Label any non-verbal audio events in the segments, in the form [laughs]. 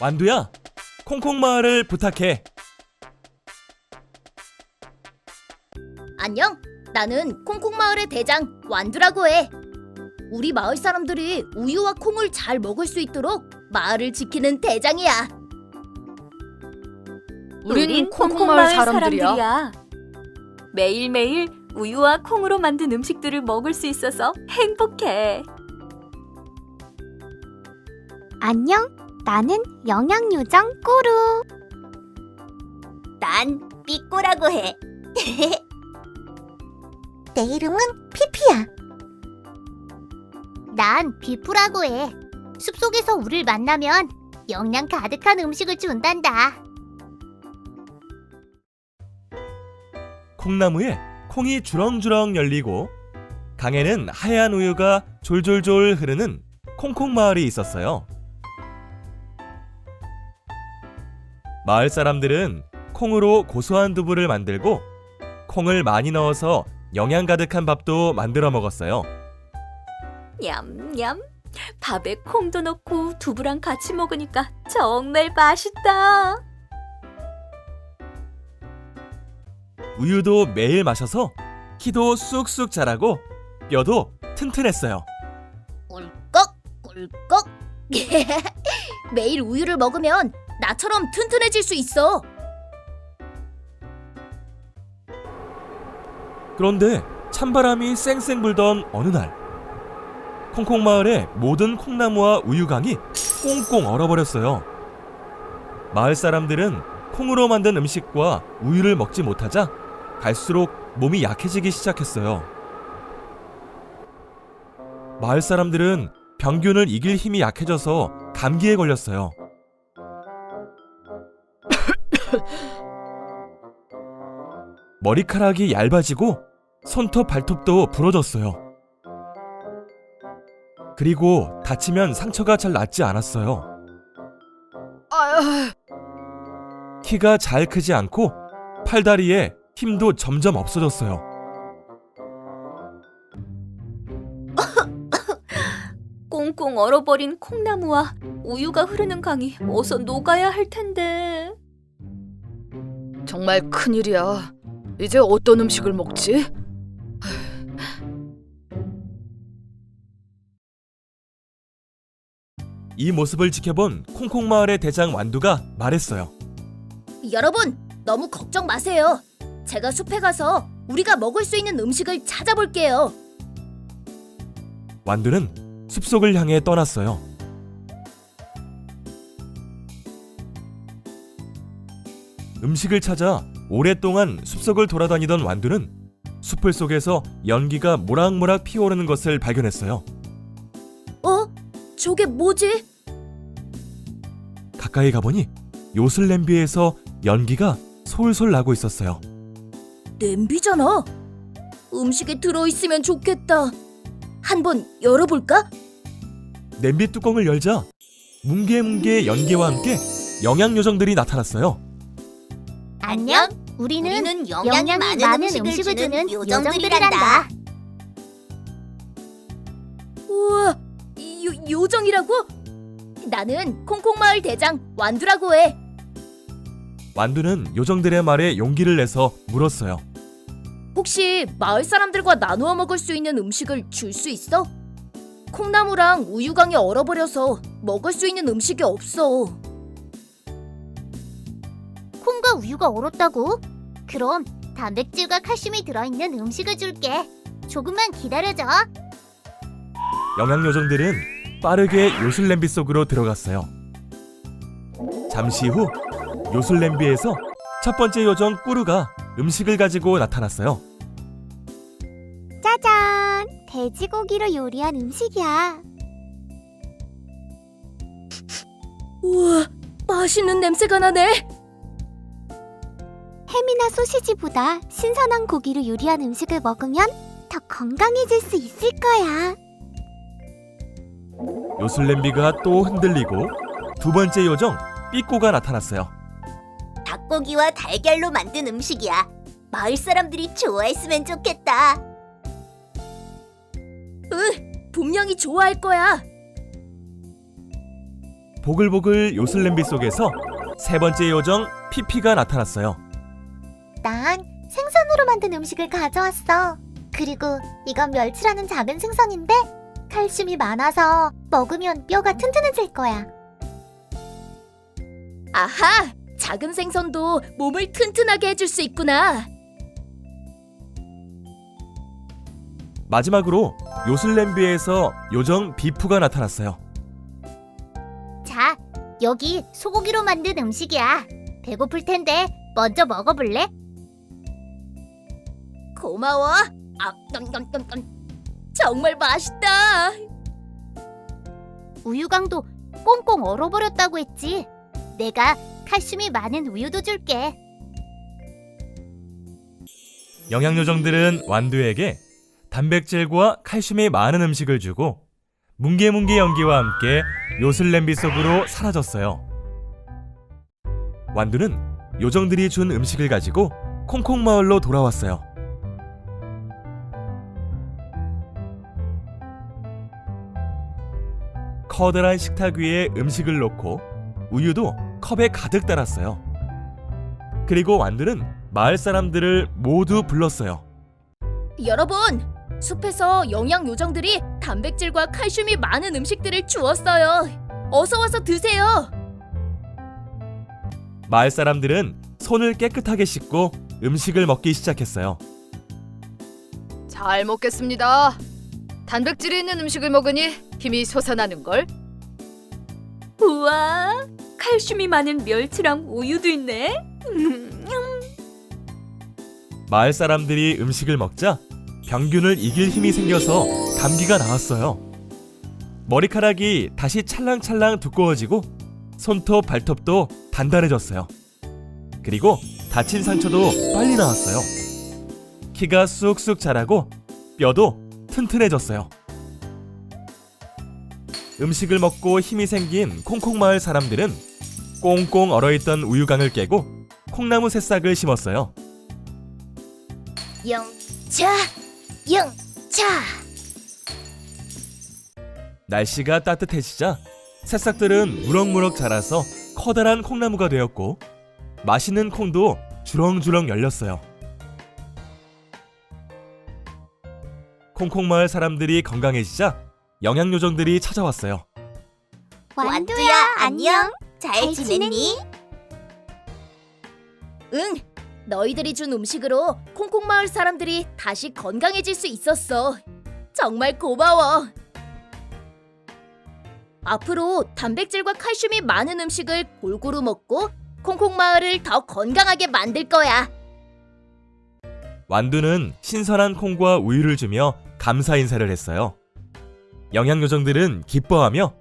완두야, 콩콩 마을을 부탁해. 안녕. 나는 콩콩마을의 대장 완두라고 해. 우리 마을 사람들이 우유와 콩을 잘 먹을 수 있도록 마을을 지키는 대장이야. 우린 콩콩마을 사람들이야. 매일매일 우유와 콩으로 만든 음식들을 먹을 수 있어서 행복해. 안녕, 나는 영양요정 꾸루. 난 삐꼬라고 해. [laughs] 내 이름은 피피야. 난 비프라고 해. 숲속에서 우릴 만나면 영양 가득한 음식을 준단다. 콩나무에 콩이 주렁주렁 열리고 강에는 하얀 우유가 졸졸졸 흐르는 콩콩 마을이 있었어요. 마을 사람들은 콩으로 고소한 두부를 만들고 콩을 많이 넣어서 영양 가득한 밥도 만들어 먹었어요. 냠냠. 밥에 콩도 넣고 두부랑 같이 먹으니까 정말 맛있다. 우유도 매일 마셔서 키도 쑥쑥 자라고 뼈도 튼튼했어요. 꿀꺽 꿀꺽. [laughs] 매일 우유를 먹으면 나처럼 튼튼해질 수 있어. 그런데 찬바람이 쌩쌩 불던 어느 날 콩콩 마을의 모든 콩나무와 우유강이 꽁꽁 얼어버렸어요. 마을 사람들은 콩으로 만든 음식과 우유를 먹지 못하자 갈수록 몸이 약해지기 시작했어요. 마을 사람들은 병균을 이길 힘이 약해져서 감기에 걸렸어요. 머리카락이 얇아지고 손톱 발톱도 부러졌어요. 그리고 다치면 상처가 잘 낫지 않았어요. 키가 잘 크지 않고 팔다리에 힘도 점점 없어졌어요. 꽁꽁 얼어버린 콩나무와 우유가 흐르는 강이 어서 녹아야 할 텐데. 정말 큰일이야. 이제 어떤 음식을 먹지? 이 모습을 지켜본 콩콩 마을의 대장 완두가 말했어요. 여러분 너무 걱정 마세요. 제가 숲에 가서 우리가 먹을 수 있는 음식을 찾아볼게요. 완두는 숲속을 향해 떠났어요. 음식을 찾아 오랫동안 숲속을 돌아다니던 완두는 숲을 속에서 연기가 모락모락 피어오르는 것을 발견했어요. 어? 저게 뭐지? 가까이 가보니 요술 냄비에서 연기가 솔솔 나고 있었어요. 냄비잖아. 음식에 들어있으면 좋겠다. 한번 열어볼까? 냄비 뚜껑을 열자 뭉게뭉게 연기와 함께 영양 요정들이 나타났어요. 안녕, 우리는, 영양이 많은, 음식을, 주는 요정들이란다. 우와, 요, 요정이라고? 나는 콩콩마을 대장 완두라고 해. 완두는 요정들의 말에 용기를 내서 물었어요. 혹시 마을 사람들과 나누어 먹을 수 있는 음식을 줄 수 있어? 콩나무랑 우유강이 얼어버려서 먹을 수 있는 음식이 없어. 콩과 우유가 얼었다고? 그럼 단백질과 칼슘이 들어있는 음식을 줄게. 조금만 기다려줘. 영양 요정들은 빠르게 요술 냄비 속으로 들어갔어요. 잠시 후 요술 냄비에서 첫 번째 요정 꾸루가 음식을 가지고 나타났어요. 짜잔! 돼지고기로 요리한 음식이야. 우와, 맛있는 냄새가 나네. 햄이나 소시지보다 신선한 고기로 요리한 음식을 먹으면 더 건강해질 수 있을 거야. 요술 냄비가 또 흔들리고 두 번째 요정 삐꼬가 나타났어요. 닭고기와 달걀로 만든 음식이야. 마을 사람들이 좋아했으면 좋겠다. 으, 분명히 좋아할 거야. 보글보글 요술 냄비 속에서 세 번째 요정 피피가 나타났어요. 난 생선으로 만든 음식을 가져왔어. 그리고 이건 멸치라는 작은 생선인데 칼슘이 많아서 먹으면 뼈가 튼튼해질 거야. 아하! 작은 생선도 몸을 튼튼하게 해줄 수 있구나. 마지막으로 요술 냄비에서 요정 비프가 나타났어요. 자, 여기 소고기로 만든 음식이야. 배고플 텐데 먼저 먹어볼래? 고마워. 아, 깜깜깜깜. 정말 맛있다. 우유강도 꽁꽁 얼어버렸다고 했지. 내가 칼슘이 많은 우유도 줄게. 영양 요정들은 완두에게 단백질과 칼슘이 많은 음식을 주고 뭉게뭉게 연기와 함께 요술 냄비 속으로 사라졌어요. 완두는 요정들이 준 음식을 가지고 콩콩 마을로 돌아왔어요. 커다란 식탁 위에 음식을 놓고 우유도 컵에 가득 따랐어요. 그리고 완두는 마을 사람들을 모두 불렀어요. 여러분, 숲에서 영양 요정들이 단백질과 칼슘이 많은 음식들을 주었어요. 어서 와서 드세요. 마을 사람들은 손을 깨끗하게 씻고 음식을 먹기 시작했어요. 잘 먹겠습니다. 단백질이 있는 음식을 먹으니 힘이 솟아나는 걸. 우와, 칼슘이 많은 멸치랑 우유도 있네. 음, 마을 사람들이 음식을 먹자 병균을 이길 힘이 생겨서 감기가 나왔어요. 머리카락이 다시 찰랑찰랑 두꺼워지고 손톱 발톱도 단단해졌어요. 그리고 다친 상처도 빨리 나았어요. 키가 쑥쑥 자라고 뼈도 튼튼해졌어요. 음식을 먹고 힘이 생긴 콩콩마을 사람들은 꽁꽁 얼어있던 우유강을 깨고 콩나무 새싹을 심었어요. 영차, 영차. 날씨가 따뜻해지자 새싹들은 무럭무럭 자라서 커다란 콩나무가 되었고 맛있는 콩도 주렁주렁 열렸어요. 콩콩마을 사람들이 건강해지자 영양 요정들이 찾아왔어요. 완두야, 안녕. 잘 지냈니? 응. 너희들이 준 음식으로 콩콩 마을 사람들이 다시 건강해질 수 있었어. 정말 고마워. 앞으로 단백질과 칼슘이 많은 음식을 골고루 먹고 콩콩 마을을 더 건강하게 만들 거야. 완두는 신선한 콩과 우유를 주며 감사 인사를 했어요. 영양 요정들은 기뻐하며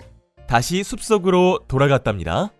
다시 숲속으로 돌아갔답니다.